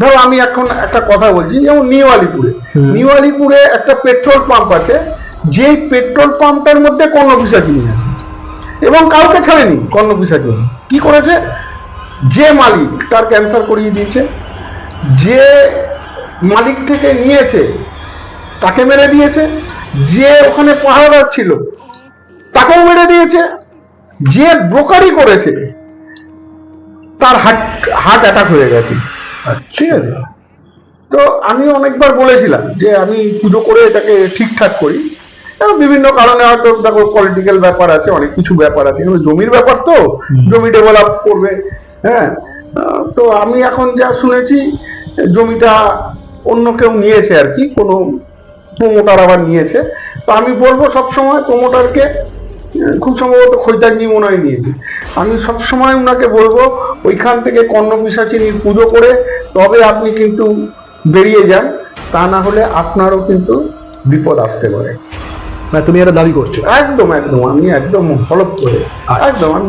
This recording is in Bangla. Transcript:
ধরো আমি এখন একটা কথা বলছি যেমন নিউ আলিপুরে। নিউ আলিপুরে একটা পেট্রোল পাম্প আছে যেই পেট্রোল পাম্পটার মধ্যে কর্ণপিসাচিনী আছে। এবং কাউকে ছাড়েনি কর্ণপিসাচিনী কি করেছে? যে মালিক তার ক্যান্সার করিয়ে দিয়েছে যে মালিক থেকে নিয়েছে তাকে মেরে দিয়েছে যে ওখানে পাহারাদার ছিল তাকেও মেরে দিয়েছে যে ব্রোকারি করেছে তার হার্ট হার্ট অ্যাটাক হয়ে গেছে। ঠিক আছে। তো আমি অনেকবার বলেছিলাম যে আমি পুজো করে এটাকে ঠিকঠাক করি। বিভিন্ন কারণে হয়তো দেখো পলিটিক্যাল ব্যাপার আছে অনেক কিছু ব্যাপার আছে। জমির ব্যাপার তো জমি ডেভেলপ করবে হ্যাঁ? তো আমি এখন যা শুনেছি জমিটা অন্য কেউ নিয়েছে আর কি কোনো প্রমোটার আবার নিয়েছে। তো আমি বলব সবসময় প্রমোটারকে খুব সম্ভবত খৈতাজি মনে হয় নিয়েছে। আমি সবসময় ওনাকে বলব ওইখান থেকে কর্ণ পিসাচিনীর পুজো করে তবে আপনি কিন্তু বেরিয়ে যান তা না হলে আপনারও কিন্তু বিপদ আসতে পারে। তুমি এটা দাবি করছ। একদম একদম আমি একদম হলপ করে একদম আমি